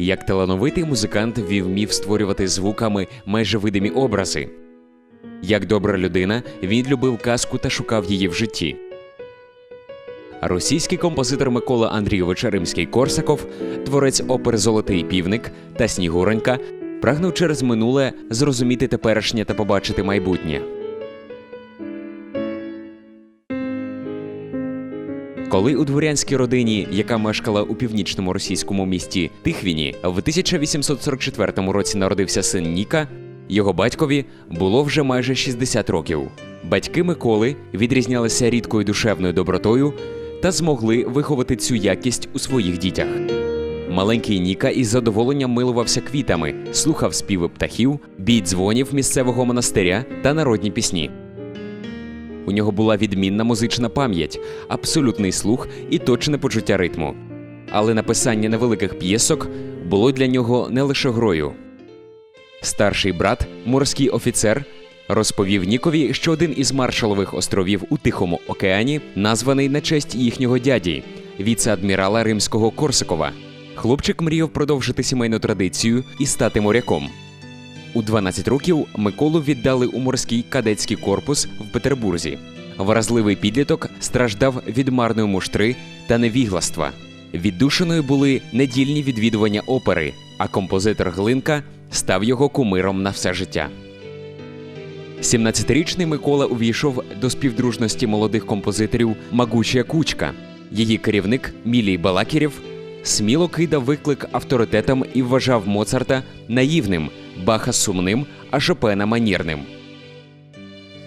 Як талановитий музикант вмів створювати звуками майже видимі образи. Як добра людина, він любив казку та шукав її в житті. Російський композитор Микола Андрійович Римський Корсаков, творець опер Золотий півник та Снігуронька, прагнув через минуле зрозуміти теперішнє та побачити майбутнє. Коли у дворянській родині, яка мешкала у північному російському місті Тихвіні, в 1844 році народився син Ніка, його батькові було вже майже 60 років. Батьки Миколи відрізнялися рідкою душевною добротою та змогли виховати цю якість у своїх дітях. Маленький Ніка із задоволенням милувався квітами, слухав співи птахів, бій дзвонів місцевого монастиря та народні пісні. У нього була відмінна музична пам'ять, абсолютний слух і точне почуття ритму. Але написання невеликих п'єсок було для нього не лише грою. Старший брат, морський офіцер, розповів Нікові, що один із маршалових островів у Тихому океані названий на честь їхнього дяді, віце-адмірала римського Корсакова. Хлопчик мріяв продовжити сімейну традицію і стати моряком. У 12 років Миколу віддали у морський кадетський корпус в Петербурзі. Вразливий підліток страждав від марної муштри та невігластва. Віддушеною були недільні відвідування опери, а композитор Глинка став його кумиром на все життя. 17-річний Микола увійшов до співдружності молодих композиторів Магучія Кучка. Її керівник Мілій Балакірєв сміло кидав виклик авторитетам і вважав Моцарта наївним, Баха сумним, а Шопена манірним.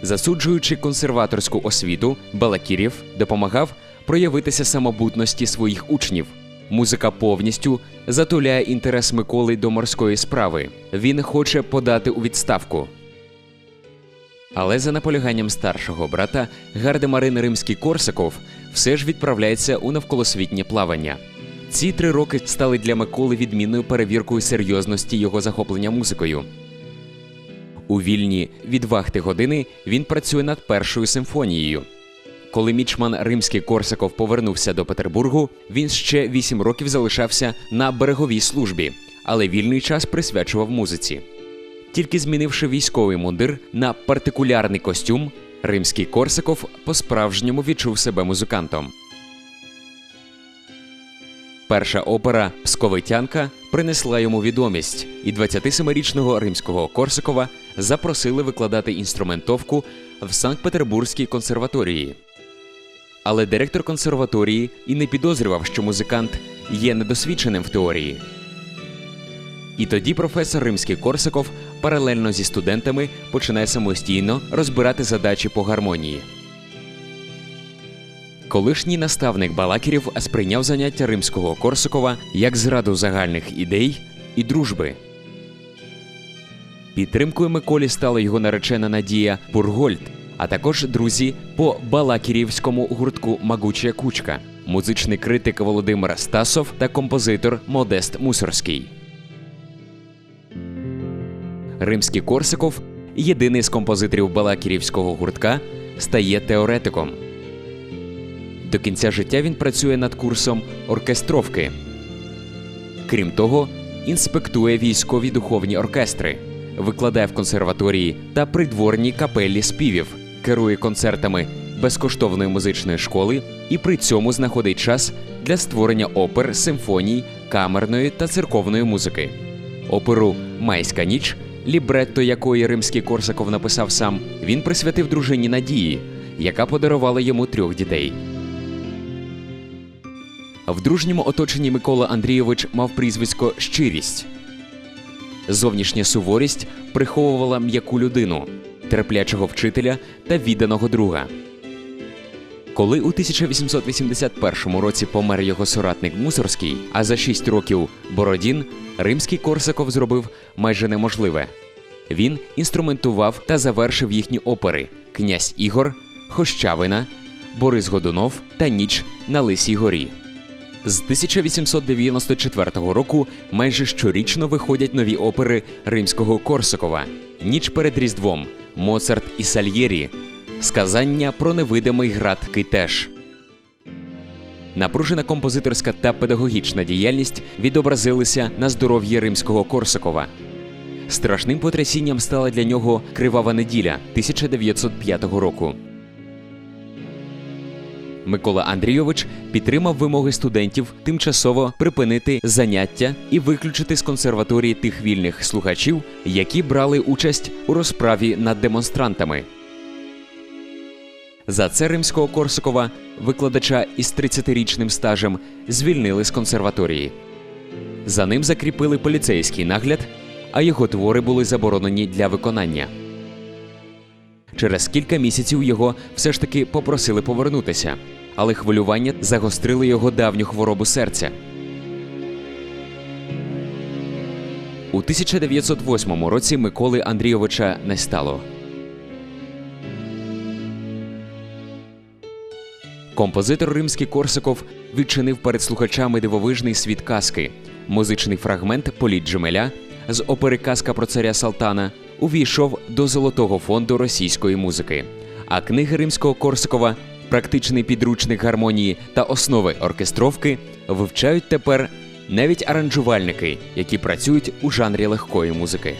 Засуджуючи консерваторську освіту, Балакірєв допомагав проявитися самобутності своїх учнів. Музика повністю затуляє інтерес Миколи до морської справи. Він хоче подати у відставку. Але за наполяганням старшого брата гардемарин Римський Корсаков все ж відправляється у навколосвітнє плавання. Ці три роки стали для Миколи відмінною перевіркою серйозності його захоплення музикою. У вільні від вахти години він працює над першою симфонією. Коли мічман Римський Корсаков повернувся до Петербургу, він ще вісім років залишався на береговій службі, але вільний час присвячував музиці. Тільки змінивши військовий мундир на партикулярний костюм, римський Корсаков по-справжньому відчув себе музикантом. Перша опера Псковитянка принесла йому відомість, і 27-річного римського Корсакова запросили викладати інструментовку в Санкт-Петербурзькій консерваторії. Але директор консерваторії і не підозрював, що музикант є недосвідченим в теорії. І тоді професор Римський Корсаков паралельно зі студентами починає самостійно розбирати задачі по гармонії. Колишній наставник Балакірів сприйняв заняття римського Корсакова як зраду загальних ідей і дружби. Підтримкою Миколі стала його наречена Надія Пургольд, а також друзі по Балакірівському гуртку Магуча Кучка, музичний критик Володимир Стасов та композитор Модест Мусорський. Римський Корсаков, єдиний з композиторів Балакірівського гуртка, стає теоретиком. До кінця життя він працює над курсом оркестровки. Крім того, інспектує військові духовні оркестри, викладає в консерваторії та придворній капеллі співів, керує концертами безкоштовної музичної школи і при цьому знаходить час для створення опер, симфоній, камерної та церковної музики. Оперу Майська ніч, лібретто якої римський Корсаков написав сам, він присвятив дружині Надії, яка подарувала йому трьох дітей. В дружньому оточенні Микола Андрійович мав прізвисько щирість. Зовнішня суворість приховувала м'яку людину, терплячого вчителя та відданого друга. Коли у 1881 році помер його соратник Мусорський, а за шість років Бородін, римський Корсаков зробив майже неможливе. Він інструментував та завершив їхні опери Князь Ігор, Хощавина, Борис Годунов та Ніч на Лисій горі. З 1894 року майже щорічно виходять нові опери римського Корсакова Ніч перед Різдвом, Моцарт і Сальєрі, Сказання про невидимий град Китеж. Напружена композиторська та педагогічна діяльність відобразилися на здоров'ї римського Корсакова. Страшним потрясінням стала для нього Кривава неділя 1905 року. Микола Андрійович підтримав вимоги студентів тимчасово припинити заняття і виключити з консерваторії тих вільних слухачів, які брали участь у розправі над демонстрантами. За це римського Корсакова, викладача із 30-річним стажем, звільнили з консерваторії. За ним закріпили поліцейський нагляд, а його твори були заборонені для виконання. Через кілька місяців його все ж таки попросили повернутися, але хвилювання загострили його давню хворобу серця. У 1908 році Миколи Андрійовича не стало. Композитор римський Корсаков відчинив перед слухачами дивовижний світ казки. Музичний фрагмент Політ Джемеля з опери Казка про царя Салтана увійшов до золотого фонду російської музики. А книги римського Корсакова, практичний підручник гармонії та основи оркестровки вивчають тепер навіть аранжувальники, які працюють у жанрі легкої музики.